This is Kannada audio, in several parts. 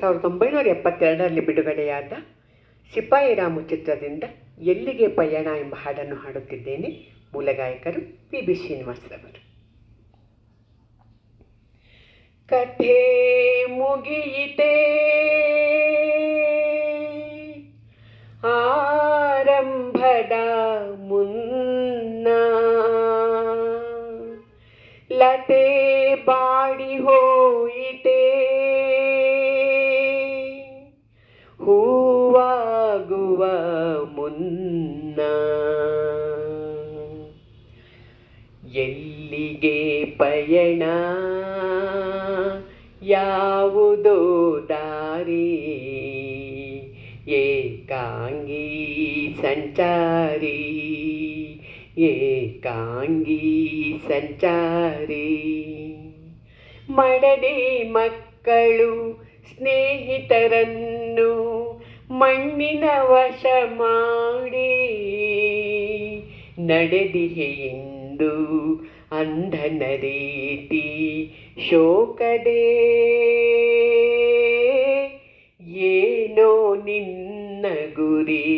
ಸಾವಿರದ ಒಂಬೈನೂರ ಎಪ್ಪತ್ತೆರಡರಲ್ಲಿ ಬಿಡುಗಡೆಯಾದ ಸಿಪಾಯಿ ರಾಮು ಚಿತ್ರದಿಂದ ಎಲ್ಲಿಗೆ ಪಯಣ ಎಂಬ ಹಾಡನ್ನು ಹಾಡುತ್ತಿದ್ದೇನೆ ಮೂಲ ಗಾಯಕರು ಪಿ ಬಿ ಶ್ರೀನಿವಾಸರವರು. ಕಥೆ ಮುಗಿಯಿತೆ, ಆರಂಭದ ಮುನ್ನ ಲತೆ ಬಾಡಿ ಹೋಯಿತೆ ಹೂವಾಗುವ ಮುನ್ನ. ಎಲ್ಲಿಗೆ ಪಯಣ? ಯಾವುದೋ ದಾರಿ? ಏಕಾಂಗಿ ಸಂಚಾರಿ. ಏಕಾಂಗಿ ಸಂಚಾರಿ. ಮಡದೆ ಮಕ್ಕಳು ಸ್ನೇಹಿತರನ್ನು ಮಣ್ಣಿನ ವಶ ಮಾಡಿ ನಡೆದಿಹೆ ಎಂದು ಅಂಧನ ರೀತಿ ಶೋಕದೆ. ಏನೋ ನಿನ್ನ ಗುರಿ,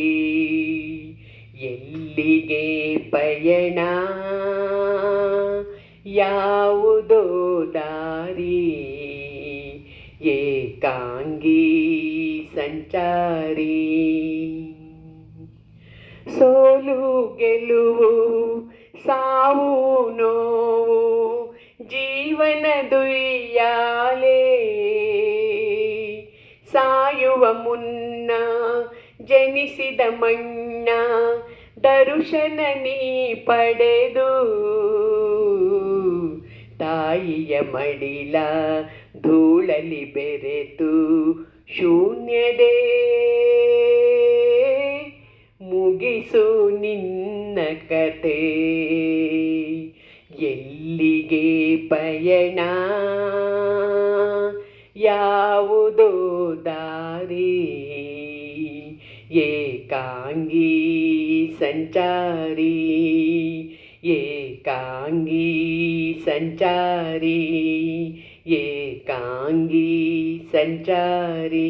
ಎಲ್ಲಿಗೆ ಪಯಣ? ಯಾವುದೋ ದಾರಿ ಏಕಾಂಗಿ ಸಂಚಾರಿ ಸೋಲು ಗೆಲುವು ಸಾವು ನೋವು ಜೀವನ ದುಯ್ಯಾಲೆ ಸಾಯುವ ಮುನ್ನ ಜನಿಸಿದ ಮಣ್ಣ ದರುಶನ ನೀ ಪಡೆದು ತಾಯಿಯ ಮಡಿಲ ಧೂಳಲಿ ಬೆರೆತು ಶೂನ್ಯದೇ ಮುಗಿಸು ನಿನ್ನ ಕತೆ ಎಲ್ಲಿಗೆ ಪಯಣ? ಯಾವುದೋ ದಾರಿ? ಏಕಾಂಗಿ ಸಂಚಾರಿ. ಏಕಾಂಗಿ ಸಂಚಾರಿ ಏಕಾಂಗಿ ಸಂಚಾರಿ